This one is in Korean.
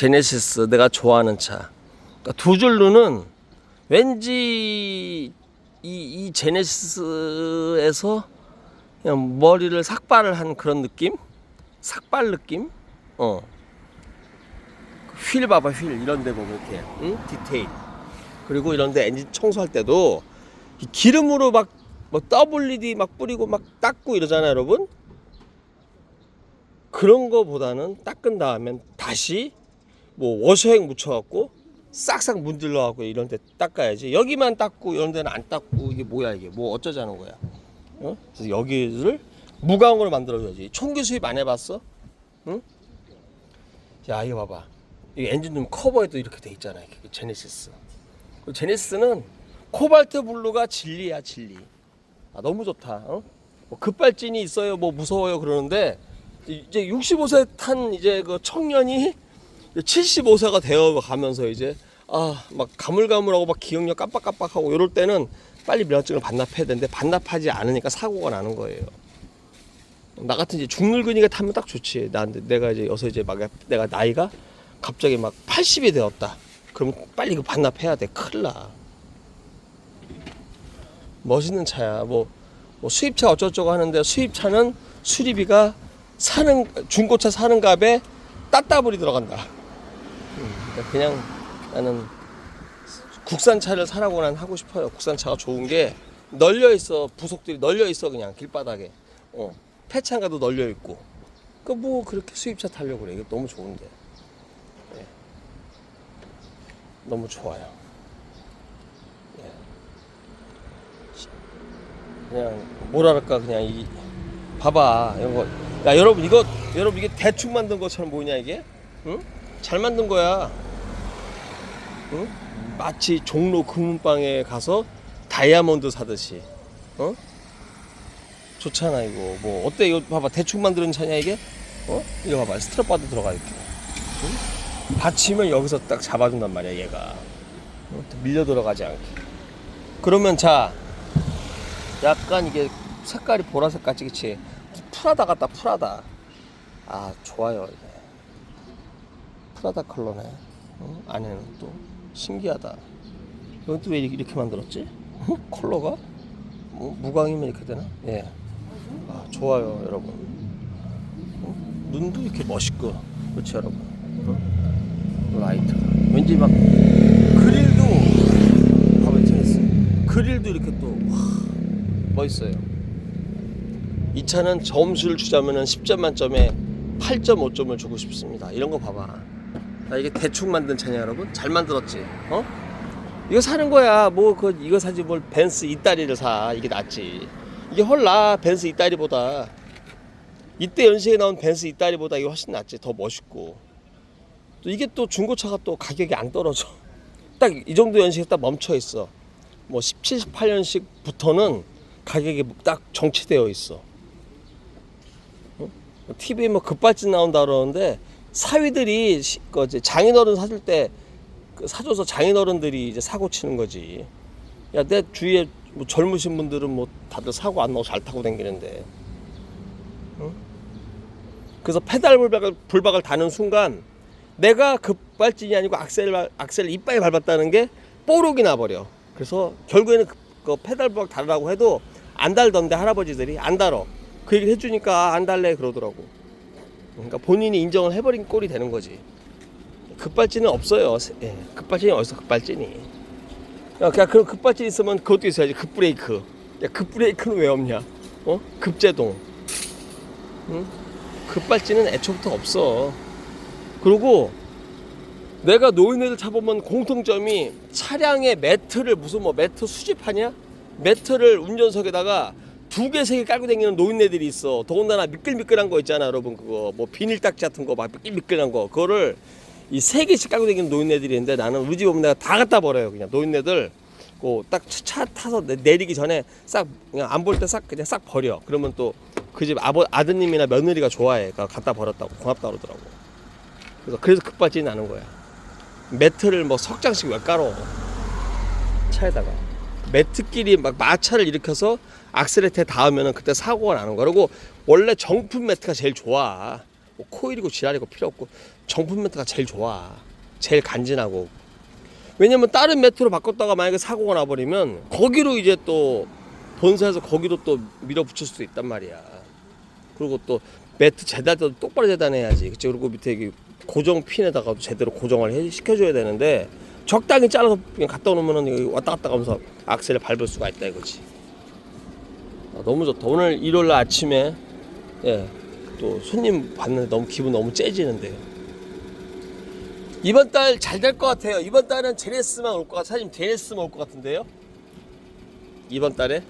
제네시스 내가 좋아하는 차. 그러니까 두 줄로는 왠지 이, 이 제네시스에서 그냥 머리를 삭발을 한 그런 느낌? 삭발 느낌? 어. 휠 봐봐 휠 이런 데 보면 이렇게 응? 디테일 그리고 이런 데 엔진 청소할 때도 이 기름으로 막 뭐 WD 막 뿌리고 막 닦고 이러잖아요 여러분 그런 거보다는 닦은 다음엔 다시 뭐 워셔액 묻혀갖고 싹싹 문질러갖고 이런 데 닦아야지 여기만 닦고 이런 데는 안 닦고 이게 뭐야 이게 뭐 어쩌자는 거야 어? 그래서 여기를 무광으로 만들어줘야지 총기 수입 안 해봤어? 응? 야 이거 봐봐 이 엔진룸 커버에도 이렇게 돼 있잖아 이게 제네시스 그 제네시스는 코발트 블루가 진리야 진리 아 너무 좋다 어? 뭐 급발진이 있어요 뭐 무서워요 그러는데 이제 65세 탄 이제 그 청년이 75세가 되어 가면서 이제 아 막 가물가물하고 막 기억력 깜빡깜빡하고 이럴 때는 빨리 면허증을 반납해야 되는데 반납하지 않으니까 사고가 나는 거예요. 나 같은 이제 중늙은이가 타면 딱 좋지. 나 내가 이제 여서 이제 막 내가 나이가 갑자기 막 80이 되었다. 그럼 빨리 그 반납해야 돼. 큰일 나. 멋있는 차야. 뭐, 뭐 수입차 어쩌고저쩌고 하는데 수입차는 수리비가 사는 중고차 사는 값에 따따블이 들어간다. 음, 그러니까 그냥 나는 국산차를 사라고 난 하고 싶어요. 국산차가 좋은 게 널려 있어 부속들이 널려 있어 그냥 길바닥에. 어 폐차가도 널려 있고. 그 뭐 그렇게 수입차 타려고 그래. 이거 너무 좋은데. 예. 너무 좋아요. 예. 그냥 뭐랄까 그냥 이 봐봐 이런 거. 야 여러분 이거 여러분 이게 대충 만든 것처럼 보이냐 이게? 응? 잘 만든 거야. 응? 마치 종로 금은방에 가서 다이아몬드 사듯이. 어? 좋잖아 이거. 뭐 어때 이거 봐봐 대충 만드는 차냐 이게? 어? 이거 봐봐 스트랩 바도 들어가 이렇게. 응? 받치면 여기서 딱 잡아준단 말이야 얘가. 어? 밀려 들어가지 않게. 그러면 자 약간 이게 색깔이 보라색 같지 그치? 프라다 같다 프라다. 아 좋아요. 프라다 컬러네. 어? 안에는 또 신기하다. 이건 또왜 이렇게 만들었지? 어? 컬러가? 뭐, 무광이면 이렇게 되나? 예. 아, 좋아요, 여러분. 어? 눈도 이렇게 멋있고, 그렇지, 여러분. 어? 라이트. 왠지 막 그릴도 봐봐, 테니스. 그릴도 이렇게 또 와, 멋있어요. 이 차는 점수를 주자면은 10점 만점에 8.5점을 주고 싶습니다. 이런 거 봐봐. 나 이게 대충 만든 차냐 여러분? 잘 만들었지? 어? 이거 사는 거야. 뭐 그 이거 사지 뭘 벤스 이따리를 사. 이게 낫지. 이게 헐나 벤스 이따리보다 이때 연식에 나온 벤스 이따리보다 이게 훨씬 낫지. 더 멋있고. 또 이게 또 중고차가 또 가격이 안 떨어져. 딱 이 정도 연식에 딱 멈춰 있어. 뭐 17, 18년식부터는 가격이 딱 정치되어 있어. TV에 뭐 급발진 나온다 그러는데 사위들이 시- 그 장인어른 사줄 때그 사줘서 장인어른들이 이제 사고 치는 거지. 야 내 주위에 뭐 젊으신 분들은 뭐 다들 사고 안 나고 잘 타고 다니는데. 응? 그래서 페달 불박을 불박을 다는 순간 내가 급발진이 아니고 악셀 발- 악셀 이빨에 밟았다는 게 뽀록이 나버려. 그래서 결국에는 그, 그 페달 불박 달라고 해도 안 달던데 할아버지들이 안 달어. 그 얘기를 해주니까 안 달래 그러더라고. 그러니까 본인이 인정을 해버린 꼴이 되는 거지. 급발진은 없어요. 예, 급발진이 어디서 급발진이? 야, 그냥 그런 급발진 있으면 그것도 있어야지. 급브레이크. 야, 급브레이크는 왜 없냐? 어? 급제동. 응? 급발진은 애초부터 없어. 그리고 내가 노인네들 타보면 공통점이 차량의 매트를 무슨 뭐 매트 수집하냐? 매트를 운전석에다가 두 개, 세 개 깔고 다니는 노인네들이 있어. 더군다나 미끌미끌한 거 있잖아, 여러분. 그거 뭐 비닐 딱지 같은 거 막 미끌미끌한 거. 그거를 이 세 개씩 깔고 다니는 노인네들이 있는데 나는 우리 집 오면 내가 다 갖다 버려요. 그냥 노인네들 그딱차 타서 내- 내리기 전에 싹 그냥 안 볼 때 싹 그냥 싹 버려. 그러면 또 그 집 아버 아드님이나 며느리가 좋아해. 그러니까 갖다 버렸다고 고맙다 그러더라고. 그래서 그래서 급발진이 나는 거야. 매트를 뭐 석 장씩 왜 깔어? 차에다가 매트끼리 막 마찰을 일으켜서 악셀레트에 닿으면은 그때 사고가 나는 거야. 그리고 원래 정품 매트가 제일 좋아. 뭐 코일이고 지랄이고 필요 없고 정품 매트가 제일 좋아. 제일 간지나고. 왜냐면 다른 매트로 바꿨다가 만약에 사고가 나버리면 거기로 이제 또 본사에서 거기로 또 밀어붙일 수도 있단 말이야. 그리고 또 매트 재달 때도 똑바로 재단해야지. 그치? 그리고 밑에 이 고정 핀에다가도 제대로 고정을 해, 시켜줘야 되는데 적당히 잘라서 그냥 갖다 놓으면은 여기 왔다 갔다 가면서 악셀을 밟을 수가 있다 이거지. 아, 너무 좋다. 오늘 일요일 날 아침에 예, 또 손님 봤는데 너무 기분 너무 째지는데요. 이번 달 잘 될 것 같아요. 이번 달은 제네스만 올 것 같아. 사실 제네스만 올 것 같은데요. 이번 달에